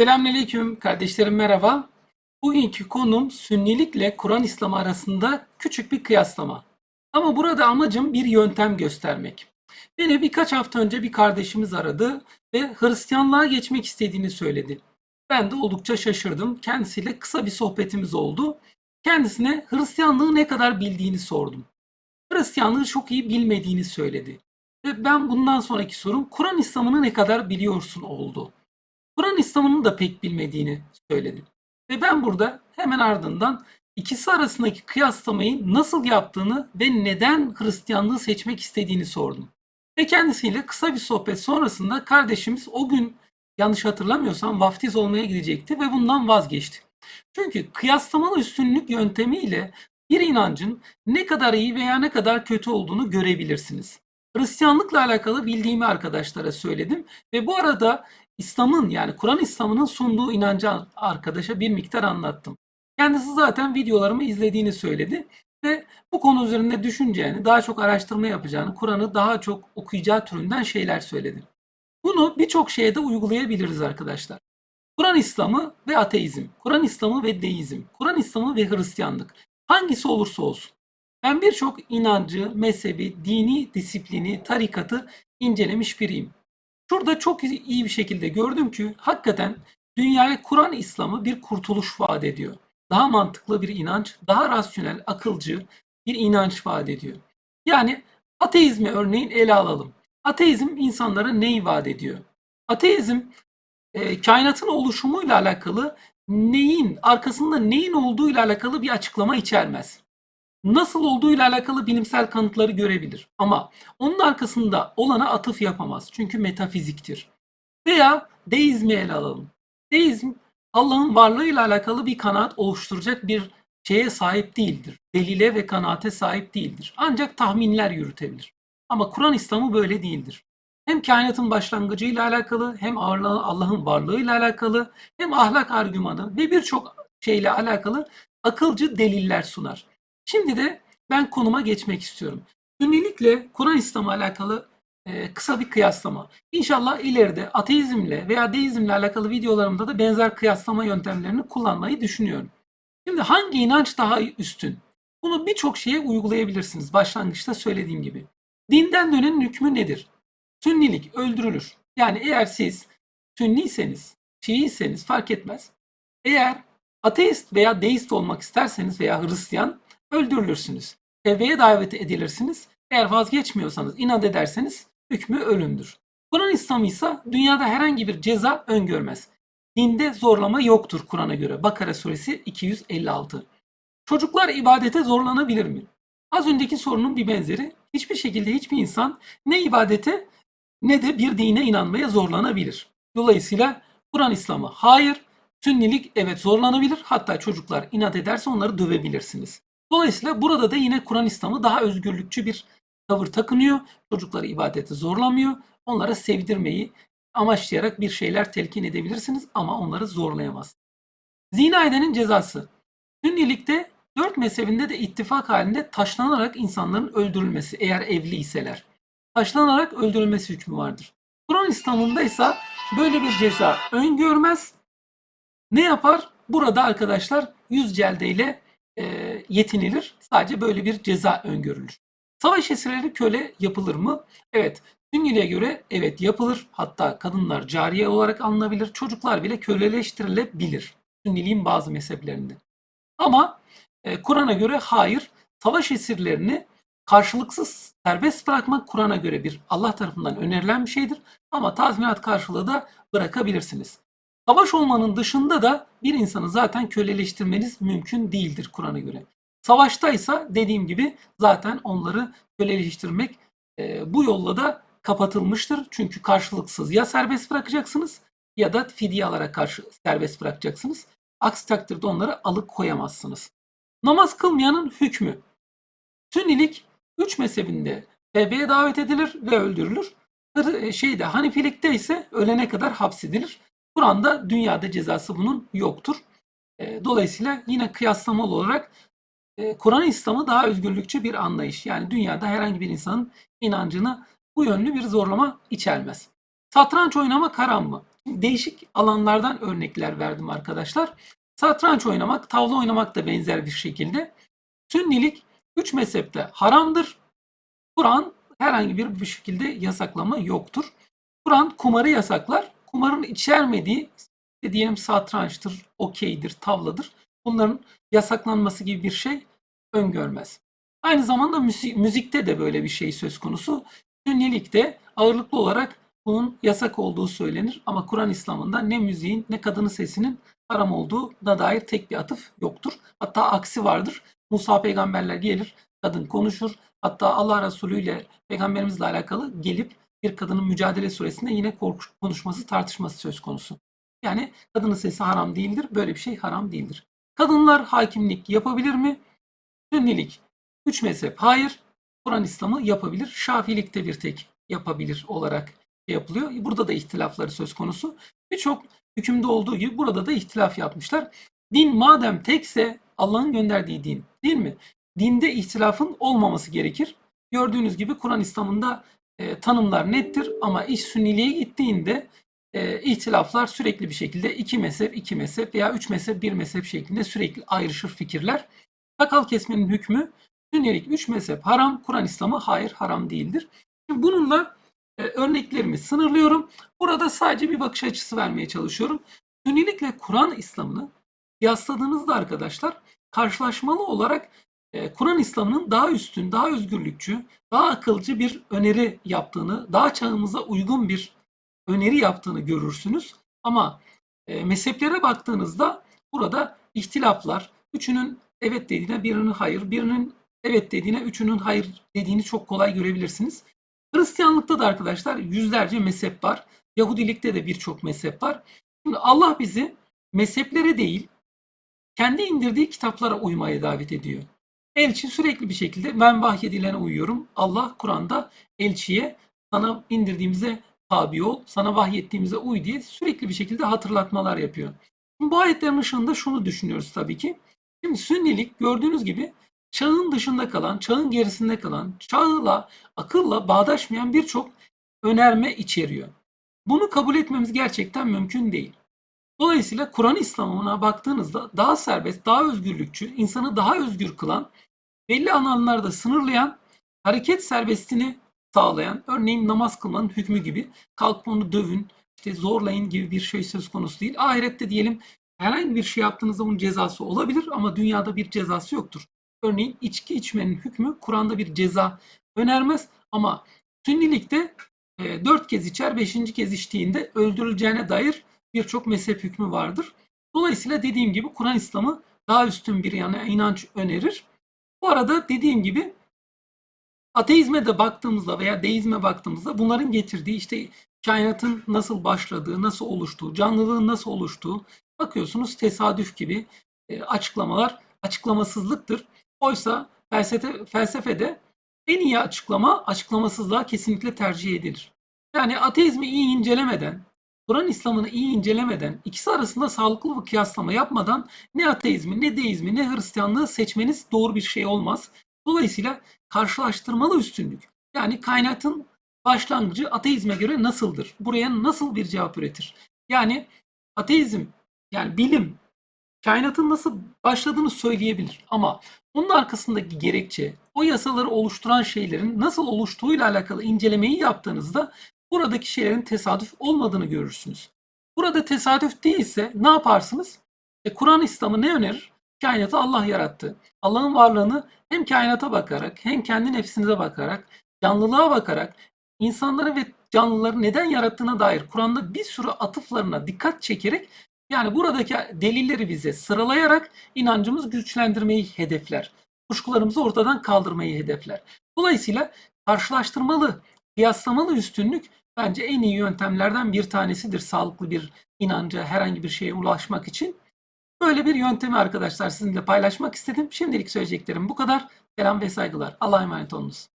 Selamünaleyküm kardeşlerim merhaba. Bugünkü konum Sünnilikle Kur'an İslamı arasında küçük bir kıyaslama. Ama burada amacım bir yöntem göstermek. Beni birkaç hafta önce bir kardeşimiz aradı ve Hristiyanlığa geçmek istediğini söyledi. Ben de oldukça şaşırdım. Kendisiyle kısa bir sohbetimiz oldu. Kendisine Hristiyanlığı ne kadar bildiğini sordum. Hristiyanlığı çok iyi bilmediğini söyledi. Ve ben bundan sonraki sorum Kur'an İslam'ını ne kadar biliyorsun oldu. Kur'an İslam'ını da pek bilmediğini söyledi. Ve ben burada hemen ardından ikisi arasındaki kıyaslamayı nasıl yaptığını ve neden Hristiyanlığı seçmek istediğini sordum. Ve kendisiyle kısa bir sohbet sonrasında kardeşimiz o gün yanlış hatırlamıyorsam vaftiz olmaya gidecekti ve bundan vazgeçti. Çünkü kıyaslamalı üstünlük yöntemiyle bir inancın ne kadar iyi veya ne kadar kötü olduğunu görebilirsiniz. Hristiyanlıkla alakalı bildiğimi arkadaşlara söyledim ve bu arada İslam'ın yani Kur'an İslam'ının sunduğu inancı arkadaşa bir miktar anlattım. Kendisi zaten videolarımı izlediğini söyledi ve bu konu üzerinde düşüneceğini, daha çok araştırma yapacağını, Kur'an'ı daha çok okuyacağı türünden şeyler söyledi. Bunu birçok şeye de uygulayabiliriz arkadaşlar. Kur'an İslamı ve ateizm, Kur'an İslamı ve deizm, Kur'an İslamı ve Hristiyanlık hangisi olursa olsun. Ben birçok inancı, mezhebi, dini disiplini, tarikatı incelemiş biriyim. Şurada çok iyi bir şekilde gördüm ki hakikaten dünyaya Kur'an İslam'ı bir kurtuluş vaat ediyor. Daha mantıklı bir inanç, daha rasyonel, akılcı bir inanç vaat ediyor. Yani ateizmi örneğin ele alalım. Ateizm insanlara neyi vaat ediyor? Ateizm e, kainatın oluşumuyla alakalı neyin, arkasında neyin olduğuyla alakalı bir açıklama içermez nasıl olduğuyla alakalı bilimsel kanıtları görebilir. Ama onun arkasında olana atıf yapamaz. Çünkü metafiziktir. Veya deizmi ele alalım. Deizm Allah'ın varlığıyla alakalı bir kanaat oluşturacak bir şeye sahip değildir. Delile ve kanaate sahip değildir. Ancak tahminler yürütebilir. Ama Kur'an İslam'ı böyle değildir. Hem kainatın başlangıcıyla alakalı, hem Allah'ın varlığıyla alakalı, hem ahlak argümanı ve birçok şeyle alakalı akılcı deliller sunar. Şimdi de ben konuma geçmek istiyorum. Sünnilikle Kur'an İslam'ı alakalı e, kısa bir kıyaslama. İnşallah ileride ateizmle veya deizmle alakalı videolarımda da benzer kıyaslama yöntemlerini kullanmayı düşünüyorum. Şimdi hangi inanç daha üstün? Bunu birçok şeye uygulayabilirsiniz. Başlangıçta söylediğim gibi. Dinden dönenin hükmü nedir? Sünnilik öldürülür. Yani eğer siz Sünniyseniz, Şiiyseniz fark etmez. Eğer ateist veya deist olmak isterseniz veya Hristiyan öldürülürsünüz. Tevbeye davet edilirsiniz. Eğer vazgeçmiyorsanız, inat ederseniz hükmü ölümdür. Kur'an İslamı ise dünyada herhangi bir ceza öngörmez. Dinde zorlama yoktur Kur'an'a göre. Bakara suresi 256. Çocuklar ibadete zorlanabilir mi? Az önceki sorunun bir benzeri. Hiçbir şekilde hiçbir insan ne ibadete ne de bir dine inanmaya zorlanabilir. Dolayısıyla Kur'an İslamı hayır, Sünnilik evet zorlanabilir. Hatta çocuklar inat ederse onları dövebilirsiniz. Dolayısıyla burada da yine Kur'an İslam'ı daha özgürlükçü bir tavır takınıyor. Çocukları ibadete zorlamıyor. Onlara sevdirmeyi amaçlayarak bir şeyler telkin edebilirsiniz ama onları zorlayamaz. Zina edenin cezası. Sünnilikte dört mezhebinde de ittifak halinde taşlanarak insanların öldürülmesi eğer evli iseler. Taşlanarak öldürülmesi hükmü vardır. Kur'an İslam'ında ise böyle bir ceza öngörmez. Ne yapar? Burada arkadaşlar yüz celdeyle yetinilir. Sadece böyle bir ceza öngörülür. Savaş esirleri köle yapılır mı? Evet. Sünniliğe göre evet yapılır. Hatta kadınlar cariye olarak alınabilir. Çocuklar bile köleleştirilebilir. Sünniliğin bazı mezheplerinde. Ama e, Kur'an'a göre hayır. Savaş esirlerini karşılıksız serbest bırakmak Kur'an'a göre bir Allah tarafından önerilen bir şeydir. Ama tazminat karşılığı da bırakabilirsiniz. Savaş olmanın dışında da bir insanı zaten köleleştirmeniz mümkün değildir Kur'an'a göre. Savaştaysa dediğim gibi zaten onları köleleştirmek e, bu yolla da kapatılmıştır. Çünkü karşılıksız ya serbest bırakacaksınız ya da fidye alarak karşı serbest bırakacaksınız. Aksi takdirde onları alıkoyamazsınız. Namaz kılmayanın hükmü. Sünnilik üç mezhebinde tevbeye davet edilir ve öldürülür. E, şeyde Hanifilikte ise ölene kadar hapsedilir. Kur'an'da dünyada cezası bunun yoktur. E, dolayısıyla yine kıyaslamalı olarak Kur'an İslam'ı daha özgürlükçü bir anlayış. Yani dünyada herhangi bir insanın inancını bu yönlü bir zorlama içermez. Satranç oynamak haram mı? Değişik alanlardan örnekler verdim arkadaşlar. Satranç oynamak, tavla oynamak da benzer bir şekilde. Sünnilik üç mezhepte haramdır. Kur'an herhangi bir, bir şekilde yasaklama yoktur. Kur'an kumarı yasaklar. Kumarın içermediği diyelim satrançtır, okeydir, tavladır. Bunların yasaklanması gibi bir şey öngörmez. Aynı zamanda müzik, müzikte de böyle bir şey söz konusu. Sünnilikte ağırlıklı olarak bunun yasak olduğu söylenir ama Kur'an İslam'ında ne müziğin ne kadının sesinin haram olduğuna dair tek bir atıf yoktur. Hatta aksi vardır. Musa peygamberler gelir, kadın konuşur. Hatta Allah Resulü ile peygamberimizle alakalı gelip bir kadının mücadele suresinde yine korku- konuşması, tartışması söz konusu. Yani kadının sesi haram değildir. Böyle bir şey haram değildir. Kadınlar hakimlik yapabilir mi? Sünnilik. Üç mezhep hayır. Kur'an İslam'ı yapabilir. Şafiilikte bir tek yapabilir olarak şey yapılıyor. Burada da ihtilafları söz konusu. Birçok hükümde olduğu gibi burada da ihtilaf yapmışlar. Din madem tekse Allah'ın gönderdiği din değil mi? Dinde ihtilafın olmaması gerekir. Gördüğünüz gibi Kur'an İslam'ında e, tanımlar nettir ama iş sünniliğe gittiğinde e, ihtilaflar sürekli bir şekilde iki mezhep, iki mezhep veya üç mezhep, bir mezhep şeklinde sürekli ayrışır fikirler. Sakal kesmenin hükmü sünnilik üç mezhep haram, Kur'an İslam'ı hayır haram değildir. Şimdi bununla e, örneklerimi sınırlıyorum. Burada sadece bir bakış açısı vermeye çalışıyorum. Sünnilikle Kur'an İslam'ını kıyasladığınızda arkadaşlar karşılaşmalı olarak e, Kur'an İslam'ının daha üstün, daha özgürlükçü, daha akılcı bir öneri yaptığını, daha çağımıza uygun bir öneri yaptığını görürsünüz. Ama e, mezheplere baktığınızda burada ihtilaflar, üçünün evet dediğine birinin hayır, birinin evet dediğine üçünün hayır dediğini çok kolay görebilirsiniz. Hristiyanlıkta da arkadaşlar yüzlerce mezhep var. Yahudilikte de birçok mezhep var. Şimdi Allah bizi mezheplere değil, kendi indirdiği kitaplara uymaya davet ediyor. Elçi sürekli bir şekilde ben vahyedilene uyuyorum. Allah Kur'an'da elçiye sana indirdiğimize tabi ol, sana vahyettiğimize uy diye sürekli bir şekilde hatırlatmalar yapıyor. Şimdi bu ayetlerin ışığında şunu düşünüyoruz tabii ki. Şimdi sünnilik gördüğünüz gibi çağın dışında kalan, çağın gerisinde kalan, çağla, akılla bağdaşmayan birçok önerme içeriyor. Bunu kabul etmemiz gerçekten mümkün değil. Dolayısıyla Kur'an İslam'ına baktığınızda daha serbest, daha özgürlükçü, insanı daha özgür kılan, belli alanlarda sınırlayan, hareket serbestini sağlayan, örneğin namaz kılmanın hükmü gibi, kalkıp onu dövün, işte zorlayın gibi bir şey söz konusu değil. Ahirette diyelim herhangi bir şey yaptığınızda bunun cezası olabilir ama dünyada bir cezası yoktur. Örneğin içki içmenin hükmü Kur'an'da bir ceza önermez ama sünnilikte e, dört kez içer, beşinci kez içtiğinde öldürüleceğine dair birçok mezhep hükmü vardır. Dolayısıyla dediğim gibi Kur'an İslam'ı daha üstün bir yana inanç önerir. Bu arada dediğim gibi ateizme de baktığımızda veya deizme baktığımızda bunların getirdiği işte kainatın nasıl başladığı, nasıl oluştuğu, canlılığın nasıl oluştuğu bakıyorsunuz tesadüf gibi e, açıklamalar açıklamasızlıktır. Oysa felsefe, felsefede en iyi açıklama açıklamasızlığa kesinlikle tercih edilir. Yani ateizmi iyi incelemeden, Kur'an İslam'ını iyi incelemeden, ikisi arasında sağlıklı bir kıyaslama yapmadan ne ateizmi, ne deizmi, ne Hristiyanlığı seçmeniz doğru bir şey olmaz. Dolayısıyla karşılaştırmalı üstünlük. Yani kainatın başlangıcı ateizme göre nasıldır? Buraya nasıl bir cevap üretir? Yani ateizm, yani bilim, kainatın nasıl başladığını söyleyebilir. Ama onun arkasındaki gerekçe, o yasaları oluşturan şeylerin nasıl oluştuğuyla alakalı incelemeyi yaptığınızda buradaki şeylerin tesadüf olmadığını görürsünüz. Burada tesadüf değilse ne yaparsınız? E, Kur'an İslam'ı ne önerir? Kainatı Allah yarattı. Allah'ın varlığını hem kainata bakarak hem kendi nefsinize bakarak, canlılığa bakarak, insanları ve canlıları neden yarattığına dair Kur'an'da bir sürü atıflarına dikkat çekerek yani buradaki delilleri bize sıralayarak inancımız güçlendirmeyi hedefler. Kuşkularımızı ortadan kaldırmayı hedefler. Dolayısıyla karşılaştırmalı, kıyaslamalı üstünlük bence en iyi yöntemlerden bir tanesidir sağlıklı bir inanca, herhangi bir şeye ulaşmak için. Böyle bir yöntemi arkadaşlar sizinle paylaşmak istedim. Şimdilik söyleyeceklerim bu kadar. Selam ve saygılar. Allah'a emanet olunuz.